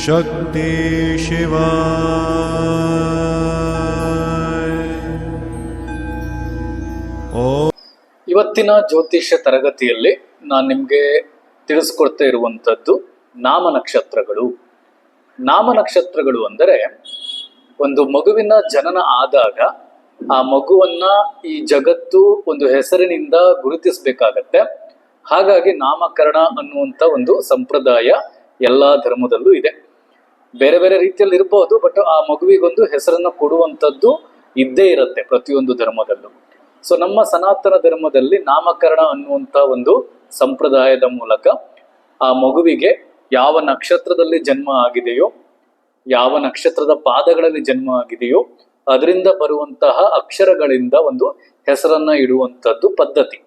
शक्ति शिवाय ॐ ಇವತ್ತಿನ ಜ್ಯೋತಿಷ್ಯ ತರಗತಿಯಲ್ಲಿ ನಾನು ನಿಮಗೆ ತಿಳಿಸ್ಕೊಡ್ತಾ ಇರುವಂಥದ್ದು ನಾಮ ನಕ್ಷತ್ರಗಳು ನಾಮ ನಕ್ಷತ್ರಗಳು ಅಂದರೆ ಒಂದು ಮಗುವಿನ ಜನನ ಆದಾಗ ಆ ಮಗುವನ್ನ ಈ ಜಗತ್ತು ಒಂದು ಹೆಸರಿನಿಂದ ಗುರುತಿಸಬೇಕಾಗತ್ತೆ ಹಾಗಾಗಿ ನಾಮಕರಣ ಅನ್ನುವಂಥ ಒಂದು ಸಂಪ್ರದಾಯ ಎಲ್ಲಾ ಧರ್ಮದಲ್ಲೂ ಇದೆ ಬೇರೆ ಬೇರೆ ರೀತಿಯಲ್ಲಿ ಇರಬಹುದು ಬಟ್ ಆ ಮಗುವಿಗೊಂದು ಹೆಸರನ್ನ ಕೊಡುವಂಥದ್ದು ಇದ್ದೇ ಇರುತ್ತೆ ಪ್ರತಿಯೊಂದು ಧರ್ಮದಲ್ಲೂ. ಸೊ ನಮ್ಮ ಸನಾತನ ಧರ್ಮದಲ್ಲಿ ನಾಮಕರಣ ಅನ್ನುವಂಥ ಒಂದು ಸಂಪ್ರದಾಯದ ಮೂಲಕ ಆ ಮಗುವಿಗೆ ಯಾವ ನಕ್ಷತ್ರದಲ್ಲಿ ಜನ್ಮ ಆಗಿದೆಯೋ, ಯಾವ ನಕ್ಷತ್ರದ ಪಾದಗಳಲ್ಲಿ ಜನ್ಮ ಆಗಿದೆಯೋ, ಅದರಿಂದ ಬರುವಂತಹ ಅಕ್ಷರಗಳಿಂದ ಒಂದು ಹೆಸರನ್ನ ಇಡುವಂಥದ್ದು ಪದ್ಧತಿ.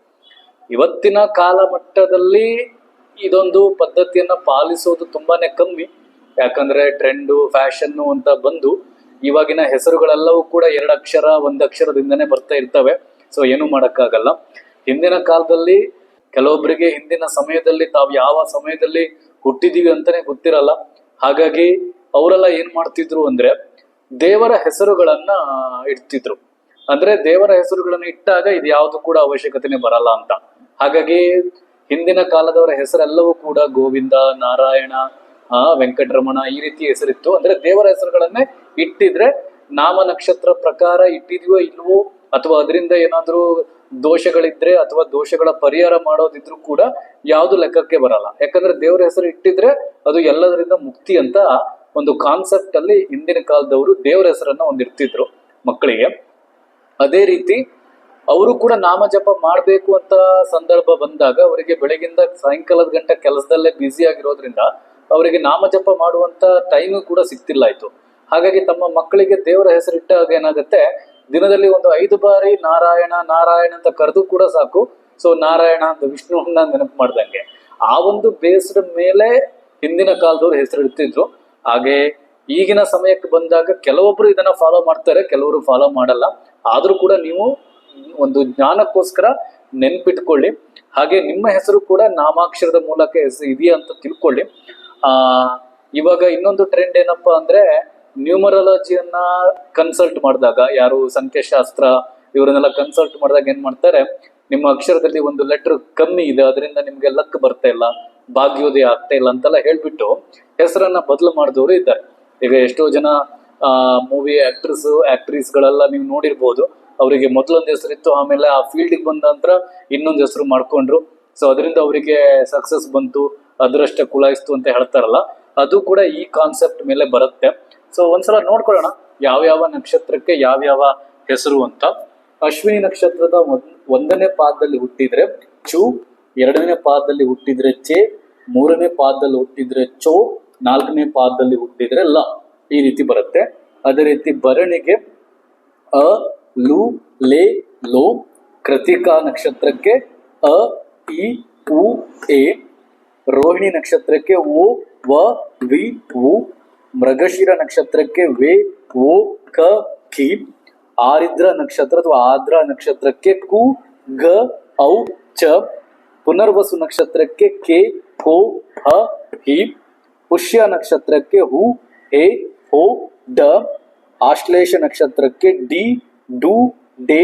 ಇವತ್ತಿನ ಕಾಲಮಟ್ಟದಲ್ಲಿ ಇದೊಂದು ಪದ್ಧತಿಯನ್ನ ಪಾಲಿಸೋದು ತುಂಬಾನೇ ಕಮ್ಮಿ. ಯಾಕಂದ್ರೆ ಟ್ರೆಂಡು ಫ್ಯಾಷನ್ನು ಅಂತ ಬಂದು ಇವಾಗಿನ ಹೆಸರುಗಳೆಲ್ಲವೂ ಕೂಡ ಎರಡು ಅಕ್ಷರ ಒಂದು ಅಕ್ಷರದಿಂದನೇ ಬರ್ತಾ ಇರ್ತವೆ. ಸೊ ಏನು ಮಾಡೋಕ್ಕಾಗಲ್ಲ. ಹಿಂದಿನ ಕಾಲದಲ್ಲಿ ಕೆಲವೊಬ್ಬರಿಗೆ ಹಿಂದಿನ ಸಮಯದಲ್ಲಿ ತಾವು ಯಾವ ಸಮಯದಲ್ಲಿ ಹುಟ್ಟಿದೀವಿ ಅಂತಾನೆ ಗೊತ್ತಿರಲ್ಲ. ಹಾಗಾಗಿ ಅವರೆಲ್ಲ ಏನ್ ಮಾಡ್ತಿದ್ರು ಅಂದ್ರೆ ದೇವರ ಹೆಸರುಗಳನ್ನ ಇಡ್ತಿದ್ರು. ಅಂದ್ರೆ ದೇವರ ಹೆಸರುಗಳನ್ನ ಇಟ್ಟಾಗ ಇದು ಯಾವುದು ಕೂಡ ಅವಶ್ಯಕತೆನೆ ಬರಲ್ಲ ಅಂತ. ಹಾಗಾಗಿ ಹಿಂದಿನ ಕಾಲದವರ ಹೆಸರೆಲ್ಲವೂ ಕೂಡ ಗೋವಿಂದ, ನಾರಾಯಣ ಆ ವೆಂಕಟರಮಣ ಈ ರೀತಿ ಹೆಸರಿತ್ತು. ಅಂದ್ರೆ ದೇವರ ಹೆಸರುಗಳನ್ನೇ ಇಟ್ಟಿದ್ರೆ ನಾಮ ನಕ್ಷತ್ರ ಪ್ರಕಾರ ಇಟ್ಟಿದೆಯೋ ಇಲ್ವೋ, ಅಥವಾ ಅದರಿಂದ ಏನಾದ್ರೂ ದೋಷಗಳಿದ್ರೆ ಅಥವಾ ದೋಷಗಳ ಪರಿಹಾರ ಮಾಡೋದಿದ್ರು ಕೂಡ ಯಾವುದು ಲೆಕ್ಕಕ್ಕೆ ಬರಲ್ಲ. ಯಾಕಂದ್ರೆ ದೇವರ ಹೆಸರು ಇಟ್ಟಿದ್ರೆ ಅದು ಎಲ್ಲದರಿಂದ ಮುಕ್ತಿ ಅಂತ ಒಂದು ಕಾನ್ಸೆಪ್ಟ್ ಅಲ್ಲಿ ಹಿಂದಿನ ಕಾಲದವರು ದೇವರ ಹೆಸರನ್ನ ಒಂದಿರ್ತಿದ್ರು ಮಕ್ಕಳಿಗೆ. ಅದೇ ರೀತಿ ಅವರು ಕೂಡ ನಾಮ ಜಪ ಮಾಡಬೇಕು ಅಂತ ಸಂದರ್ಭ ಬಂದಾಗ ಅವರಿಗೆ ಬೆಳಗಿಂದ ಸಾಯಂಕಾಲದ ಗಂಟ ಕೆಲಸದಲ್ಲೇ ಬ್ಯುಸಿ ಆಗಿರೋದ್ರಿಂದ ಅವರಿಗೆ ನಾಮಜಪ ಮಾಡುವಂತ ಟೈಮು ಕೂಡ ಸಿಗ್ತಿಲ್ಲ ಆಯ್ತು ಹಾಗಾಗಿ ತಮ್ಮ ಮಕ್ಕಳಿಗೆ ದೇವರ ಹೆಸರಿಟ್ಟಾಗ ಏನಾಗುತ್ತೆ? ದಿನದಲ್ಲಿ ಒಂದು ಐದು ಬಾರಿ ನಾರಾಯಣ ನಾರಾಯಣ ಅಂತ ಕರೆದು ಕೂಡ ಸಾಕು. ಸೊ ನಾರಾಯಣ ಅಂತ ವಿಷ್ಣುವನ್ನ ನೆನಪು ಮಾಡ್ದಂಗೆ. ಆ ಒಂದು ಬೇಸ್ಡ್ ಮೇಲೆ ಹಿಂದಿನ ಕಾಲದವ್ರು ಹೆಸರಿಡ್ತಿದ್ರು. ಹಾಗೆ ಈಗಿನ ಸಮಯಕ್ಕೆ ಬಂದಾಗ ಕೆಲವೊಬ್ರು ಇದನ್ನ ಫಾಲೋ ಮಾಡ್ತಾರೆ, ಕೆಲವರು ಫಾಲೋ ಮಾಡಲ್ಲ. ಆದ್ರೂ ಕೂಡ ನೀವು ಒಂದು ಜ್ಞಾನಕ್ಕೋಸ್ಕರ ನೆನ್ಪಿಟ್ಕೊಳ್ಳಿ. ಹಾಗೆ ನಿಮ್ಮ ಹೆಸರು ಕೂಡ ನಾಮಾಕ್ಷರದ ಮೂಲಕ ಹೆಸರು ಇದೆಯಾ ಅಂತ ತಿಳ್ಕೊಳ್ಳಿ. ಆ, ಇವಾಗ ಇನ್ನೊಂದು ಟ್ರೆಂಡ್ ಏನಪ್ಪಾ ಅಂದ್ರೆ ನ್ಯೂಮರಾಲಜಿಯನ್ನ ಕನ್ಸಲ್ಟ್ ಮಾಡಿದಾಗ, ಯಾರು ಸಂಖ್ಯಾಶಾಸ್ತ್ರ ಇವರನ್ನೆಲ್ಲ ಕನ್ಸಲ್ಟ್ ಮಾಡಿದಾಗ ಏನ್ ಮಾಡ್ತಾರೆ, ನಿಮ್ಮ ಅಕ್ಷರದಲ್ಲಿ ಒಂದು ಲೆಟರ್ ಕಮ್ಮಿ ಇದೆ, ಅದರಿಂದ ನಿಮ್ಗೆ ಲಕ್ ಬರ್ತಾ ಇಲ್ಲ, ಭಾಗ್ಯೋದಯ ಆಗ್ತಾ ಇಲ್ಲ ಅಂತೆಲ್ಲ ಹೇಳ್ಬಿಟ್ಟು ಹೆಸರನ್ನ ಬದಲು ಮಾಡಿದವರು ಇದ್ದಾರೆ. ಈಗ ಎಷ್ಟೋ ಜನ, ಆ ಮೂವಿ ಆಕ್ಟ್ರೆಸ್ ಆಕ್ಟ್ರೀಸ್ ಗಳೆಲ್ಲ ನೀವು ನೋಡಿರ್ಬೋದು, ಅವರಿಗೆ ಮೊದಲೊಂದು ಹೆಸರಿತ್ತು ಆಮೇಲೆ ಆ ಫೀಲ್ಡಿಗೆ ಬಂದ ನಂತರ ಇನ್ನೊಂದು ಹೆಸರು ಮಾಡ್ಕೊಂಡ್ರು. ಸೊ ಅದರಿಂದ ಅವರಿಗೆ ಸಕ್ಸಸ್ ಬಂತು. ಅದರಷ್ಟೇ ಕುಲಾಯಿಸ್ತು ಅಂತ ಹೇಳ್ತಾರಲ್ಲ, ಅದು ಕೂಡ ಈ ಕಾನ್ಸೆಪ್ಟ್ ಮೇಲೆ ಬರುತ್ತೆ. ಸೊ ಒಂದ್ಸಲ ನೋಡ್ಕೊಳ್ಳೋಣ ಯಾವ್ಯಾವ ನಕ್ಷತ್ರಕ್ಕೆ ಯಾವ್ಯಾವ ಹೆಸರು ಅಂತ. ಅಶ್ವಿನಿ ನಕ್ಷತ್ರದ ಒಂದ್- ಒಂದನೇ ಪಾದದಲ್ಲಿ ಹುಟ್ಟಿದ್ರೆ ಚು, ಎರಡನೇ ಪಾದದಲ್ಲಿ ಹುಟ್ಟಿದ್ರೆ ಚೆ, ಮೂರನೇ ಪಾದದಲ್ಲಿ ಹುಟ್ಟಿದ್ರೆ ಚೋ, ನಾಲ್ಕನೇ ಪಾದದಲ್ಲಿ ಹುಟ್ಟಿದ್ರೆ ಲ. ಈ ರೀತಿ ಬರುತ್ತೆ. ಅದೇ ರೀತಿ ಭರಣಿಗೆ ಅ, ಲು, ಲೆ, ಲೋ, ಕೃತಿಕಾ ನಕ್ಷತ್ರಕ್ಕೆ ಅ, ಇ, ಉ, ಎ ರೋಹಿಣಿ ನಕ್ಷತ್ರಕ್ಕೆ ಓ, ವ, ವಿ, ಉ, ಮೃಗಶಿರ ನಕ್ಷತ್ರಕ್ಕೆ ವೇ, ಓ, ಕ ಕಿ ಆರಿದ್ರ ನಕ್ಷತ್ರ ಅಥವಾ ಆದ್ರ ನಕ್ಷತ್ರಕ್ಕೆ ಕು ಗ ಔ, ಚ, ಪುನರ್ವಸು ನಕ್ಷತ್ರಕ್ಕೆ ಕೆ, ಕೋ, ಹ, ಹಿ, ಪುಷ್ಯ ನಕ್ಷತ್ರಕ್ಕೆ ಹು ಹೇ ಹೋ, ಡ, ಆಶ್ಲೇಷ ನಕ್ಷತ್ರಕ್ಕೆ ಡಿ, ಡು, ಡೇ,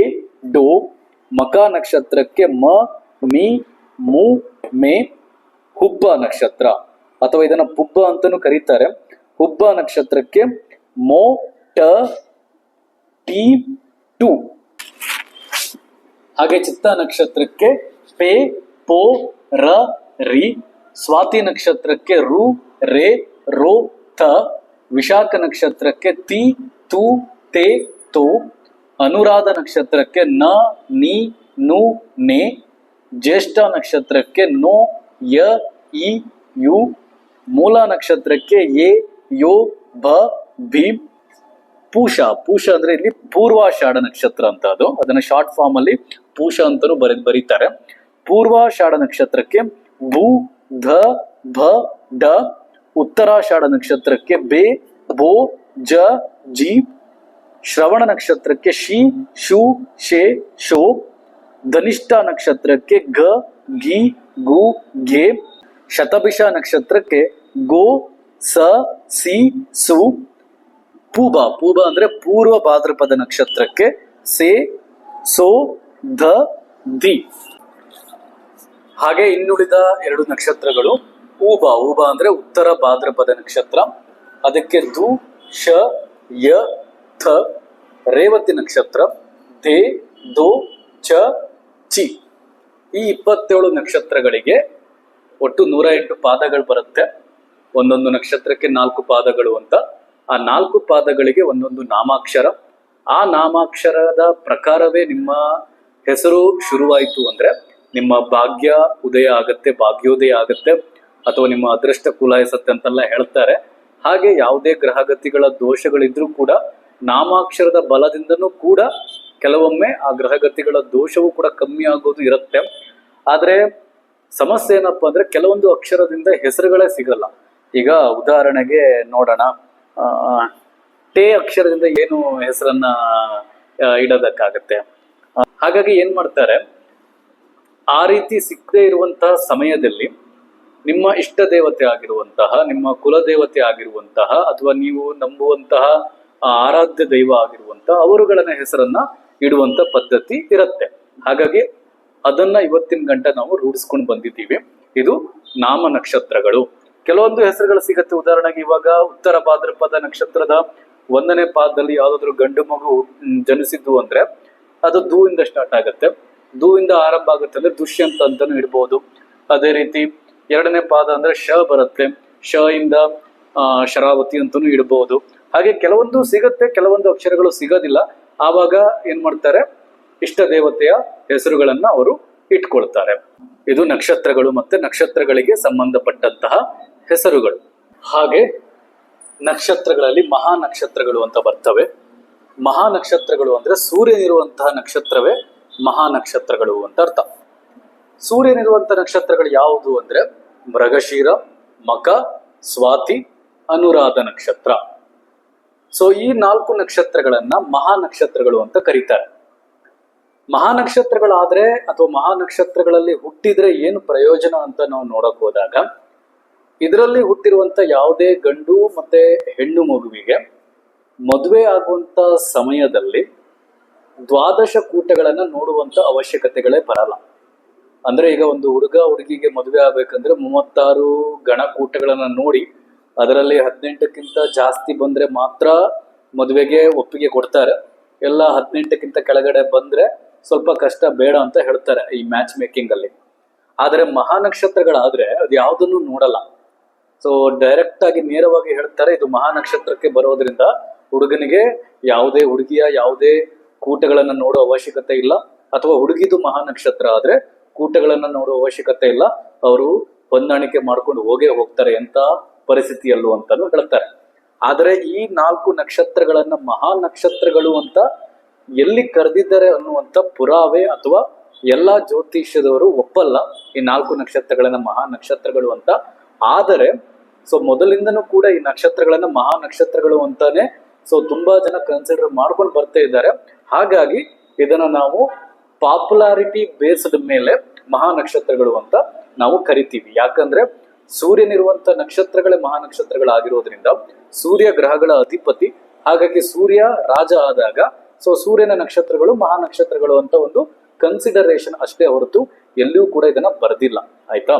ಡೋ, ಮಕ ನಕ್ಷತ್ರಕ್ಕೆ ಮ, ಮಿ, ಮು, ಮೇ ಹುಬ್ಬ ನಕ್ಷತ್ರ ಅಥವಾ ಇದನ್ನ ಪುಬ್ಬ ಅಂತಾನೂ ಕರೀತಾರೆ. ಹುಬ್ಬ ನಕ್ಷತ್ರಕ್ಕೆ ಮೋ ಟ ಟಿ ಟು. ಹಾಗೆ ಚಿತ್ತ ನಕ್ಷತ್ರಕ್ಕೆ ಪೆ, ಪೋ, ರ, ರಿ, ಸ್ವಾತಿ ನಕ್ಷತ್ರಕ್ಕೆ ರು, ರೇ, ರೋ ತ ವಿಶಾಖ ನಕ್ಷತ್ರಕ್ಕೆ ತಿ, ತು, ತೇ, ತೋ, ಅನುರಾಧ ನಕ್ಷತ್ರಕ್ಕೆ ನ, ನಿ, ನು, ನೆ, ಜ್ಯೇಷ್ಠ ನಕ್ಷತ್ರಕ್ಕೆ ನೋ ಯ, ಇ, ಯು, ಮೂಲ ನಕ್ಷತ್ರಕ್ಕೆ ಎ, ಯೋ, ಭ, ಭೀಮ್, ಪೂಷ. ಪೂಷ ಅಂದ್ರೆ ಇಲ್ಲಿ ಪೂರ್ವಾಷಾಢ ನಕ್ಷತ್ರ ಅಂತ ಅದು. ಅದನ್ನ ಶಾರ್ಟ್ ಫಾರ್ಮ್ ಅಲ್ಲಿ ಪೂಷ ಅಂತಾನು ಬರೆ, ಬರೀತಾರೆ. ಪೂರ್ವಾಷಾಢ ನಕ್ಷತ್ರಕ್ಕೆ ಭೂ, ಧ, ಭ, ಡ. ಉತ್ತರಾಷಾಢ ನಕ್ಷತ್ರಕ್ಕೆ ಬೆ ಬೋ ಜ, ಜಿ. ಶ್ರವಣ ನಕ್ಷತ್ರಕ್ಕೆ ಶಿ, ಶು, ಶೇ, ಶೋ. ಧನಿಷ್ಠ ನಕ್ಷತ್ರಕ್ಕೆ ಗ ಗಿ ಗು ಗೆ ಶತಭಿಷ ನಕ್ಷತ್ರಕ್ಕೆ ಗೋ, ಸ, ಸಿ, ಸು, ಪೂಬ. ಪೂಬ ಅಂದ್ರೆ ಪೂರ್ವ ಭಾದ್ರಪದ ನಕ್ಷತ್ರಕ್ಕೆ ಸೆ, ಸೋ, ಧ, ದಿ. ಹಾಗೆ ಇನ್ನುಳಿದ ಎರಡು ನಕ್ಷತ್ರಗಳು ಊಬ. ಊಬ ಅಂದ್ರೆ ಉತ್ತರ ಭಾದ್ರಪದ ನಕ್ಷತ್ರ. ಅದಕ್ಕೆ ದು, ಶ, ಯ, ಥ, ರೇವತಿ ನಕ್ಷತ್ರ ದೇ ದೋ, ಚ, ಚಿ. ಈ ಇಪ್ಪತ್ತೇಳು ನಕ್ಷತ್ರಗಳಿಗೆ ಒಟ್ಟು ನೂರ ಎಂಟು ಪಾದಗಳು ಬರುತ್ತೆ. ಒಂದೊಂದು ನಕ್ಷತ್ರಕ್ಕೆ ನಾಲ್ಕು ಪಾದಗಳು ಅಂತ. ಆ ನಾಲ್ಕು ಪಾದಗಳಿಗೆ ಒಂದೊಂದು ನಾಮಾಕ್ಷರ. ಆ ನಾಮಾಕ್ಷರದ ಪ್ರಕಾರವೇ ನಿಮ್ಮ ಹೆಸರು ಶುರುವಾಯಿತು ಅಂದ್ರೆ ನಿಮ್ಮ ಭಾಗ್ಯ ಉದಯ ಆಗತ್ತೆ, ಭಾಗ್ಯೋದಯ ಆಗತ್ತೆ, ಅಥವಾ ನಿಮ್ಮ ಅದೃಷ್ಟ ಕುಲಾಯಿಸತ್ತೆ ಅಂತೆಲ್ಲ ಹೇಳ್ತಾರೆ. ಹಾಗೆ ಯಾವುದೇ ಗ್ರಹಗತಿಗಳ ದೋಷಗಳಿದ್ರೂ ಕೂಡ ನಾಮಾಕ್ಷರದ ಬಲದಿಂದನೂ ಕೂಡ ಕೆಲವೊಮ್ಮೆ ಆ ಗ್ರಹಗತಿಗಳ ದೋಷವೂ ಕೂಡ ಕಮ್ಮಿ ಆಗೋದು ಇರುತ್ತೆ. ಆದ್ರೆ ಸಮಸ್ಯೆ ಏನಪ್ಪಾ ಅಂದ್ರೆ ಕೆಲವೊಂದು ಅಕ್ಷರದಿಂದ ಹೆಸರುಗಳೇ ಸಿಗಲ್ಲ. ಈಗ ಉದಾಹರಣೆಗೆ ನೋಡೋಣ. ಟೇ ಅಕ್ಷರದಿಂದ ಏನು ಹೆಸರನ್ನ ಇಡೋದಕ್ಕಾಗತ್ತೆ. ಹಾಗಾಗಿ ಏನ್ ಮಾಡ್ತಾರೆ? ಆ ರೀತಿ ಸಿಕ್ಕದೇ ಇರುವಂತಹ ಸಮಯದಲ್ಲಿ ನಿಮ್ಮ ಇಷ್ಟ ದೇವತೆ ಆಗಿರುವಂತಹ, ನಿಮ್ಮ ಕುಲದೇವತೆ ಆಗಿರುವಂತಹ, ಅಥವಾ ನೀವು ನಂಬುವಂತಹ ಆರಾಧ್ಯ ದೈವ ಆಗಿರುವಂತಹ, ಅವರುಗಳನ್ನ ಹೆಸರನ್ನ ಇಡುವಂತ ಪದ್ಧತಿ ಇರುತ್ತೆ. ಹಾಗಾಗಿ ಅದನ್ನ ಇವತ್ತಿನ ಗಂಟ ನಾವು ರೂಢಿಸ್ಕೊಂಡು ಬಂದಿದ್ದೀವಿ. ಇದು ನಾಮ ನಕ್ಷತ್ರಗಳು. ಕೆಲವೊಂದು ಹೆಸರುಗಳು ಸಿಗತ್ತೆ. ಉದಾಹರಣೆಗೆ ಇವಾಗ ಉತ್ತರ ಭಾದ್ರಪದ ನಕ್ಷತ್ರದ ಒಂದನೇ ಪಾದದಲ್ಲಿ ಯಾವ್ದಾದ್ರು ಗಂಡು ಮಗು ಜನಿಸಿದ್ದು ಅಂದ್ರೆ ಅದು ದೂ ಇಂದ ಸ್ಟಾರ್ಟ್ ಆಗುತ್ತೆ. ದೂ ಇಂದ ಆರಂಭ ಆಗುತ್ತೆ ಅಂದ್ರೆ ದುಷ್ಯಂತ ಅಂತಾನು ಇಡ್ಬೋದು ಅದೇ ರೀತಿ ಎರಡನೇ ಪಾದ ಅಂದ್ರೆ ಶ ಬರುತ್ತೆ. ಶ ಇಂದ ಶರಾವತಿ ಅಂತಾನು ಇಡಬಹುದು ಹಾಗೆ ಕೆಲವೊಂದು ಸಿಗುತ್ತೆ, ಕೆಲವೊಂದು ಅಕ್ಷರಗಳು ಸಿಗೋದಿಲ್ಲ. ಆವಾಗ ಏನ್ ಮಾಡ್ತಾರೆ? ಇಷ್ಟ ದೇವತೆಯ ಹೆಸರುಗಳನ್ನ ಅವರು ಇಟ್ಕೊಳ್ತಾರೆ. ಇದು ನಕ್ಷತ್ರಗಳು ಮತ್ತೆ ನಕ್ಷತ್ರಗಳಿಗೆ ಸಂಬಂಧಪಟ್ಟಂತಹ ಹೆಸರುಗಳು. ಹಾಗೆ ನಕ್ಷತ್ರಗಳಲ್ಲಿ ಮಹಾ ನಕ್ಷತ್ರಗಳು ಅಂತ ಬರ್ತವೆ. ಮಹಾ ನಕ್ಷತ್ರಗಳು ಅಂದ್ರೆ ಸೂರ್ಯನಿರುವಂತಹ ನಕ್ಷತ್ರವೇ ಮಹಾ ನಕ್ಷತ್ರಗಳು ಅಂತ ಅರ್ಥ. ಸೂರ್ಯನಿರುವಂತಹ ನಕ್ಷತ್ರಗಳು ಯಾವುದು ಅಂದ್ರೆ ಮೃಗಶೀರ, ಮಕ, ಸ್ವಾತಿ, ಅನುರಾಧ ನಕ್ಷತ್ರ. ಸೊ ಈ ನಾಲ್ಕು ನಕ್ಷತ್ರಗಳನ್ನ ಮಹಾ ನಕ್ಷತ್ರಗಳು ಅಂತ ಕರೀತಾರೆ. ಮಹಾ ನಕ್ಷತ್ರಗಳಾದ್ರೆ ಅಥವಾ ಮಹಾನಕ್ಷತ್ರಗಳಲ್ಲಿ ಹುಟ್ಟಿದ್ರೆ ಏನು ಪ್ರಯೋಜನ ಅಂತ ನಾವು ನೋಡಕ್ ಹೋದಾಗ, ಇದರಲ್ಲಿ ಹುಟ್ಟಿರುವಂತ ಯಾವುದೇ ಗಂಡು ಮತ್ತೆ ಹೆಣ್ಣು ಮಗುವಿಗೆ ಮದುವೆ ಆಗುವಂತ ಸಮಯದಲ್ಲಿ ದ್ವಾದಶ ಕೂಟಗಳನ್ನ ನೋಡುವಂತ ಅವಶ್ಯಕತೆಗಳೇ ಬರಲ್ಲ. ಅಂದ್ರೆ ಈಗ ಒಂದು ಹುಡುಗ ಹುಡುಗಿಗೆ ಮದುವೆ ಆಗ್ಬೇಕಂದ್ರೆ ಮೂವತ್ತಾರು ಗಣಕೂಟಗಳನ್ನ ನೋಡಿ ಅದರಲ್ಲಿ ಹದಿನೆಂಟಕ್ಕಿಂತ ಜಾಸ್ತಿ ಬಂದ್ರೆ ಮಾತ್ರ ಮದುವೆಗೆ ಒಪ್ಪಿಗೆ ಕೊಡ್ತಾರೆ. ಎಲ್ಲ ಹದಿನೆಂಟಕ್ಕಿಂತ ಕೆಳಗಡೆ ಬಂದ್ರೆ ಸ್ವಲ್ಪ ಕಷ್ಟ, ಬೇಡ ಅಂತ ಹೇಳ್ತಾರೆ ಈ ಮ್ಯಾಚ್ ಮೇಕಿಂಗ್ ಅಲ್ಲಿ. ಆದರೆ ಮಹಾ ನಕ್ಷತ್ರಗಳಾದರೆ ಅದು ಯಾವುದನ್ನು ನೋಡಲ್ಲ. ಸೊ ಡೈರೆಕ್ಟ್ ಆಗಿ ನೇರವಾಗಿ ಹೇಳ್ತಾರೆ, ಇದು ಮಹಾ ನಕ್ಷತ್ರಕ್ಕೆ ಬರೋದ್ರಿಂದ ಹುಡುಗನಿಗೆ ಯಾವುದೇ ಹುಡುಗಿಯ ಯಾವುದೇ ಕೂಟಗಳನ್ನು ನೋಡೋ ಅವಶ್ಯಕತೆ ಇಲ್ಲ. ಅಥವಾ ಹುಡುಗಿದು ಮಹಾ ನಕ್ಷತ್ರ ಆದ್ರೆ ಕೂಟಗಳನ್ನ ನೋಡೋ ಅವಶ್ಯಕತೆ ಇಲ್ಲ. ಅವರು ಹೊಂದಾಣಿಕೆ ಮಾಡ್ಕೊಂಡು ಹೋಗೇ ಹೋಗ್ತಾರೆ ಎಂತ ಪರಿಸ್ಥಿತಿಯಲ್ಲೂ ಅಂತಾನು ಹೇಳ್ತಾರೆ. ಆದರೆ ಈ ನಾಲ್ಕು ನಕ್ಷತ್ರಗಳನ್ನ ಮಹಾ ನಕ್ಷತ್ರಗಳು ಅಂತ ಎಲ್ಲಿ ಕರೆದಿದ್ದಾರೆ ಅನ್ನುವಂಥ ಪುರಾವೆ ಅಥವಾ ಎಲ್ಲಾ ಜ್ಯೋತಿಷ್ಯದವರು ಒಪ್ಪಲ್ಲ ಈ ನಾಲ್ಕು ನಕ್ಷತ್ರಗಳನ್ನ ಮಹಾ ನಕ್ಷತ್ರಗಳು ಅಂತ. ಆದರೆ ಸೊ ಮೊದಲಿಂದನೂ ಕೂಡ ಈ ನಕ್ಷತ್ರಗಳನ್ನ ಮಹಾ ನಕ್ಷತ್ರಗಳು ಅಂತಾನೆ ಸೊ ತುಂಬಾ ಜನ ಕನ್ಸಿಡರ್ ಮಾಡ್ಕೊಂಡು ಬರ್ತಾ ಇದ್ದಾರೆ. ಹಾಗಾಗಿ ಇದನ್ನ ನಾವು ಪಾಪ್ಯುಲಾರಿಟಿ ಬೇಸ್ಡ್ ಮೇಲೆ ಮಹಾ ನಕ್ಷತ್ರಗಳು ಅಂತ ನಾವು ಕರಿತೀವಿ. ಯಾಕಂದ್ರೆ ಸೂರ್ಯನಿರುವಂತ ನಕ್ಷತ್ರಗಳೇ ಮಹಾ ನಕ್ಷತ್ರಗಳಾಗಿರೋದ್ರಿಂದ ಸೂರ್ಯ ಗ್ರಹಗಳ ಅಧಿಪತಿ, ಹಾಗಾಗಿ ಸೂರ್ಯ ರಾಜ ಆದಾಗ ಸೊ ಸೂರ್ಯನ ನಕ್ಷತ್ರಗಳು ಮಹಾ ನಕ್ಷತ್ರಗಳು ಅಂತ ಒಂದು ಕನ್ಸಿಡರೇಷನ್ ಅಷ್ಟೇ ಹೊರತು ಎಲ್ಲಿಯೂ ಕೂಡ ಇದನ್ನ ಬರೆದಿಲ್ಲ, ಆಯ್ತಾ?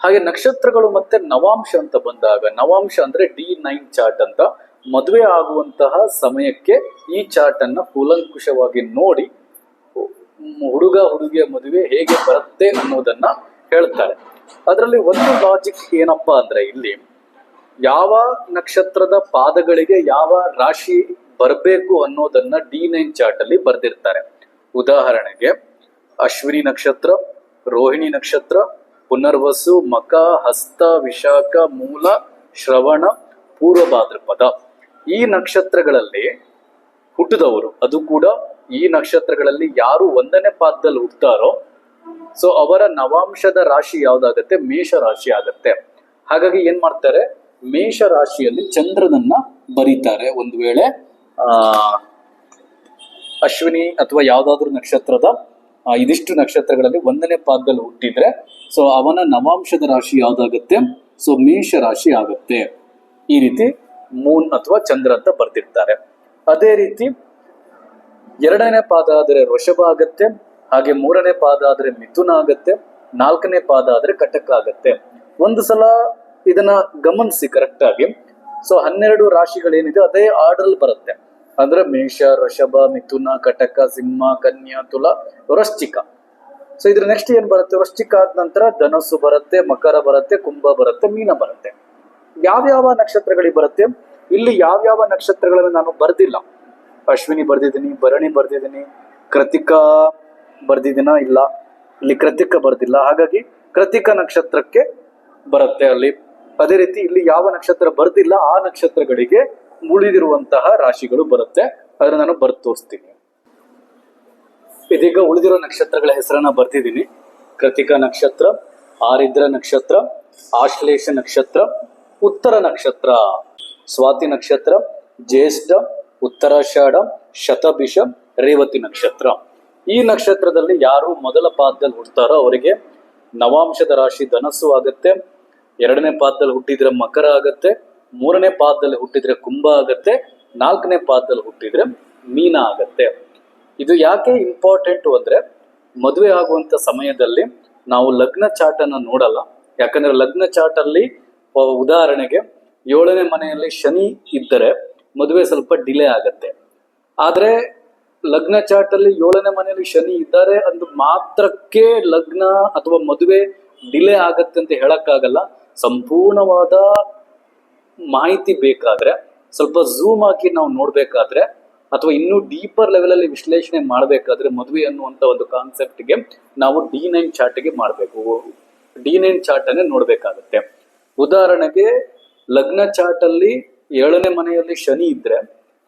ಹಾಗೆ ನಕ್ಷತ್ರಗಳು ಮತ್ತೆ ನವಾಂಶ ಅಂತ ಬಂದಾಗ, ನವಾಂಶ ಅಂದ್ರೆ ಡಿ ನೈನ್ ಚಾರ್ಟ್ ಅಂತ ಮದುವೆ ಆಗುವಂತಹ ಸಮಯಕ್ಕೆ ಈ ಚಾರ್ಟ್ ಅನ್ನ ಕೂಲಂಕುಷವಾಗಿ ನೋಡಿ ಹುಡುಗ ಹುಡುಗಿಯ ಮದುವೆ ಹೇಗೆ ಬರುತ್ತೆ ಅನ್ನೋದನ್ನ ಹೇಳ್ತಾರೆ. ಅದರಲ್ಲಿ ಒಂದು ಲಾಜಿಕ್ ಏನಪ್ಪಾ ಅಂದ್ರೆ ಇಲ್ಲಿ ಯಾವ ನಕ್ಷತ್ರದ ಪಾದಗಳಿಗೆ ಯಾವ ರಾಶಿ ಬರಬೇಕು ಅನ್ನೋದನ್ನ ಡಿ ನೈನ್ ಚಾರ್ಟ್ ಅಲ್ಲಿ ಬರ್ದಿರ್ತಾರೆ. ಉದಾಹರಣೆಗೆ ಅಶ್ವಿನಿ ನಕ್ಷತ್ರ, ರೋಹಿಣಿ ನಕ್ಷತ್ರ, ಪುನರ್ವಸು, ಮಕ, ಹಸ್ತ, ವಿಶಾಖ, ಮೂಲ, ಶ್ರವಣ, ಪೂರ್ವಭಾದ್ರಪದ. ಈ ನಕ್ಷತ್ರಗಳಲ್ಲಿ ಹುಟ್ಟಿದವರು, ಅದು ಕೂಡ ಈ ನಕ್ಷತ್ರಗಳಲ್ಲಿ ಯಾರು ಒಂದನೇ ಪಾದದಲ್ಲಿ ಹುಟ್ಟುತ್ತಾರೋ ಸೊ ಅವರ ನವಾಂಶದ ರಾಶಿ ಯಾವ್ದಾಗತ್ತೆ? ಮೇಷ ರಾಶಿ ಆಗತ್ತೆ. ಹಾಗಾಗಿ ಏನ್ ಮಾಡ್ತಾರೆ? ಮೇಷ ರಾಶಿಯಲ್ಲಿ ಚಂದ್ರನನ್ನ ಬರೀತಾರೆ. ಒಂದು ವೇಳೆ, ಆ, ಅಶ್ವಿನಿ ಅಥವಾ ಯಾವ್ದಾದ್ರು ನಕ್ಷತ್ರದ ಇದಿಷ್ಟು ನಕ್ಷತ್ರಗಳಲ್ಲಿ ಒಂದನೇ ಪಾದದಲ್ಲಿ ಹುಟ್ಟಿದ್ರೆ ಸೊ ಅವನ ನವಾಂಶದ ರಾಶಿ ಯಾವ್ದಾಗತ್ತೆ? ಸೊ ಮೇಷ ರಾಶಿ ಆಗತ್ತೆ. ಈ ರೀತಿ ಮೂನ್ ಅಥವಾ ಚಂದ್ರ ಅಂತ ಬರ್ತಿರ್ತಾರೆ ಅದೇ ರೀತಿ ಎರಡನೇ ಪಾದ ಆದರೆ ವೃಷಭ ಆಗತ್ತೆ. ಹಾಗೆ ಮೂರನೇ ಪಾದ ಆದ್ರೆ ಮಿಥುನ ಆಗತ್ತೆ, ನಾಲ್ಕನೇ ಪಾದ ಆದ್ರೆ ಕಟಕ ಆಗತ್ತೆ. ಒಂದು ಸಲ ಇದನ್ನ ಗಮನಿಸಿ ಕರೆಕ್ಟ್ ಆಗಿ. ಸೊ ಹನ್ನೆರಡು ರಾಶಿಗಳೇನಿದೆ, ಅದೇ ಆರ್ಡರ್ ಬರುತ್ತೆ. ಅಂದ್ರೆ ಮೇಷ ವೃಷಭ ಮಿಥುನ ಕಟಕ ಸಿಂಹ, ಕನ್ಯಾ, ತುಲ, ವೃಶ್ಚಿಕ. ಸೊ ಇದ್ರ ನೆಕ್ಸ್ಟ್ ಏನ್ ಬರುತ್ತೆ? ವೃಶ್ಚಿಕ ಆದ ನಂತರ ಧನಸ್ಸು ಬರುತ್ತೆ, ಮಕರ ಬರುತ್ತೆ, ಕುಂಭ ಬರುತ್ತೆ, ಮೀನ ಬರುತ್ತೆ. ಯಾವ್ಯಾವ ನಕ್ಷತ್ರಗಳಿಗೆ ಬರುತ್ತೆ? ಇಲ್ಲಿ ಯಾವ್ಯಾವ ನಕ್ಷತ್ರಗಳನ್ನು ನಾನು ಬರ್ದಿಲ್ಲ. ಅಶ್ವಿನಿ ಬರ್ದಿದ್ದೀನಿ, ಭರಣಿ ಬರ್ದಿದ್ದೀನಿ, ಕೃತಿಕಾ ಬರ್ದಿದ್ದೀನ? ಇಲ್ಲ. ಇಲ್ಲಿ ಕೃತಿಕ ಬರ್ದಿಲ್ಲ. ಹಾಗಾಗಿ ಕೃತಿಕ ನಕ್ಷತ್ರಕ್ಕೆ ಬರುತ್ತೆ ಅಲ್ಲಿ. ಅದೇ ರೀತಿ ಇಲ್ಲಿ ಯಾವ ನಕ್ಷತ್ರ ಬರ್ದಿಲ್ಲ, ಆ ನಕ್ಷತ್ರಗಳಿಗೆ ಉಳಿದಿರುವಂತಹ ರಾಶಿಗಳು ಬರುತ್ತೆ. ಅದನ್ನ ನಾನು ಬರ್ದು ತೋರಿಸ್ತೀನಿ ಇದೀಗ ಉಳಿದಿರೋ ನಕ್ಷತ್ರಗಳ ಹೆಸರನ್ನ ಬರ್ತಿದ್ದೀನಿ ಕೃತಿಕ ನಕ್ಷತ್ರ, ಆರಿದ್ರ ನಕ್ಷತ್ರ, ಆಶ್ಲೇಷ ನಕ್ಷತ್ರ, ಉತ್ತರ ನಕ್ಷತ್ರ. ಸ್ವಾತಿ ನಕ್ಷತ್ರ, ಜ್ಯೇಷ್ಠ, ಉತ್ತರಾಷಾಢ, ಶತಭಿಷ, ರೇವತಿ ನಕ್ಷತ್ರ. ಈ ನಕ್ಷತ್ರದಲ್ಲಿ ಯಾರು ಮೊದಲ ಪಾದದಲ್ಲಿ ಹುಡ್ತಾರೋ ಅವರಿಗೆ ನವಾಂಶದ ರಾಶಿ ಧನಸ್ಸು ಆಗುತ್ತೆ. ಎರಡನೇ ಪಾದದಲ್ಲಿ ಹುಟ್ಟಿದ್ರೆ ಮಕರ ಆಗುತ್ತೆ. ಮೂರನೇ ಪಾದದಲ್ಲಿ ಹುಟ್ಟಿದ್ರೆ ಕುಂಭ ಆಗತ್ತೆ. ನಾಲ್ಕನೇ ಪಾದದಲ್ಲಿ ಹುಟ್ಟಿದ್ರೆ ಮೀನ ಆಗತ್ತೆ. ಇದು ಯಾಕೆ ಇಂಪಾರ್ಟೆಂಟ್ ಅಂದ್ರೆ ಮದುವೆ ಆಗುವಂತ ಸಮಯದಲ್ಲಿ ನಾವು ಲಗ್ನ ಚಾರ್ಟ್ ಅನ್ನ ನೋಡಲ್ಲ. ಯಾಕಂದ್ರೆ ಲಗ್ನ ಚಾರ್ಟ್ ಅಲ್ಲಿ ಉದಾಹರಣೆಗೆ ಏಳನೇ ಮನೆಯಲ್ಲಿ ಶನಿ ಇದ್ದರೆ ಮದುವೆ ಸ್ವಲ್ಪ ಡಿಲೇ ಆಗತ್ತೆ. ಆದ್ರೆ ಲಗ್ನ ಚಾರ್ಟ್ ಅಲ್ಲಿ ಏಳನೇ ಮನೆಯಲ್ಲಿ ಶನಿ ಇದ್ದಾರೆ ಅಂದು ಮಾತ್ರಕ್ಕೆ ಲಗ್ನ ಅಥವಾ ಮದುವೆ ಡಿಲೇ ಆಗತ್ತೆ ಅಂತ ಹೇಳಕ್ಕಾಗಲ್ಲ. ಸಂಪೂರ್ಣವಾದ ಮಾಹಿತಿ ಬೇಕಾದ್ರೆ, ಸ್ವಲ್ಪ ಝೂಮ್ ಹಾಕಿ ನಾವು ನೋಡ್ಬೇಕಾದ್ರೆ, ಅಥವಾ ಇನ್ನೂ ಡೀಪರ್ ಲೆವೆಲ್ ಅಲ್ಲಿ ವಿಶ್ಲೇಷಣೆ ಮಾಡಬೇಕಾದ್ರೆ ಮದುವೆ ಅನ್ನುವಂತ ಒಂದು ಕಾನ್ಸೆಪ್ಟ್ಗೆ ನಾವು ಡಿ ನೈನ್ ಚಾರ್ಟ್ಗೆ ಮಾಡಬೇಕು. ಡಿ ನೈನ್ ಚಾರ್ಟ್ ಅನ್ನೇ ನೋಡ್ಬೇಕಾಗತ್ತೆ. ಉದಾಹರಣೆಗೆ, ಲಗ್ನ ಚಾರ್ಟ್ ಅಲ್ಲಿ ಏಳನೇ ಮನೆಯಲ್ಲಿ ಶನಿ ಇದ್ರೆ,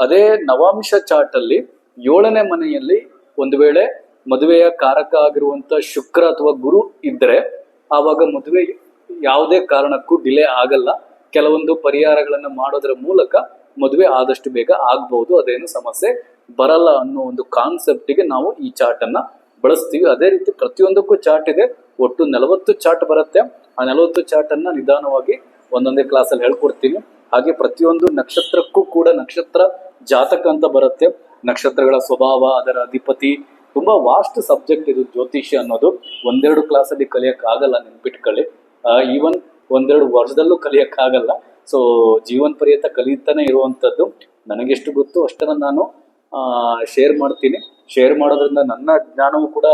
ಅದೇ ನವಾಂಶ ಚಾರ್ಟ್ ಅಲ್ಲಿ ಏಳನೇ ಮನೆಯಲ್ಲಿ ಒಂದು ವೇಳೆ ಮದುವೆಯ ಕಾರಕ ಆಗಿರುವಂತ ಶುಕ್ರ ಅಥವಾ ಗುರು ಇದ್ರೆ ಆವಾಗ ಮದುವೆ ಯಾವುದೇ ಕಾರಣಕ್ಕೂ ಡಿಲೇ ಆಗಲ್ಲ. ಕೆಲವೊಂದು ಪರಿಹಾರಗಳನ್ನು ಮಾಡೋದ್ರ ಮೂಲಕ ಮದುವೆ ಆದಷ್ಟು ಬೇಗ ಆಗ್ಬಹುದು ಅದೇನು ಸಮಸ್ಯೆ ಬರಲ್ಲ ಅನ್ನೋ ಒಂದು ಕಾನ್ಸೆಪ್ಟಿಗೆ ನಾವು ಈ ಚಾರ್ಟ್ ಅನ್ನ ಬಳಸ್ತೀವಿ. ಅದೇ ರೀತಿ ಪ್ರತಿಯೊಂದಕ್ಕೂ ಚಾರ್ಟ್ ಇದೆ. ಒಟ್ಟು ನಲವತ್ತು ಚಾರ್ಟ್ ಬರುತ್ತೆ. ಆ ನಲವತ್ತು ಚಾರ್ಟ್ ಅನ್ನ ನಿಧಾನವಾಗಿ ಒಂದೊಂದೇ ಕ್ಲಾಸಲ್ಲಿ ಹೇಳ್ಕೊಡ್ತೀನಿ. ಹಾಗೆ ಪ್ರತಿಯೊಂದು ನಕ್ಷತ್ರಕ್ಕೂ ಕೂಡ ನಕ್ಷತ್ರ ಜಾತಕ ಅಂತ ಬರುತ್ತೆ. ನಕ್ಷತ್ರಗಳ ಸ್ವಭಾವ, ಅದರ ಅಧಿಪತಿ, ತುಂಬಾ ವಾಸ್ಟ್ ಸಬ್ಜೆಕ್ಟ್ ಇದು ಜ್ಯೋತಿಷ್ಯ ಅನ್ನೋದು. ಒಂದೆರಡು ಕ್ಲಾಸಲ್ಲಿ ಕಲಿಯಕ್ ಆಗಲ್ಲ ನೆನ್ಪಿಟ್ಕೊಳ್ಳಿ. ಈವನ್ ಒಂದೆರಡು ವರ್ಷದಲ್ಲೂ ಕಲಿಯೋಕ್ಕಾಗಲ್ಲ. ಸೊ ಜೀವನ ಪರ್ಯಂತ ಕಲಿತಾನೆ ಇರುವಂಥದ್ದು ನನಗೆಷ್ಟು ಗೊತ್ತು, ಅಷ್ಟನ್ನು ನಾನು ಶೇರ್ ಮಾಡ್ತೀನಿ. ಶೇರ್ ಮಾಡೋದ್ರಿಂದ ನನ್ನ ಜ್ಞಾನವೂ ಕೂಡ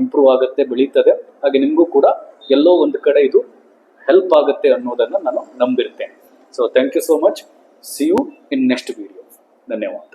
ಇಂಪ್ರೂವ್ ಆಗುತ್ತೆ, ಬೆಳೀತದೆ. ಹಾಗೆ ನಿಮಗೂ ಕೂಡ ಎಲ್ಲೋ ಒಂದು ಕಡೆ ಇದು ಹೆಲ್ಪ್ ಆಗುತ್ತೆ ಅನ್ನೋದನ್ನ ನಾನು ನಂಬಿರ್ತೇನೆ. So thank you so much see you in next video ಧನ್ಯವಾದ.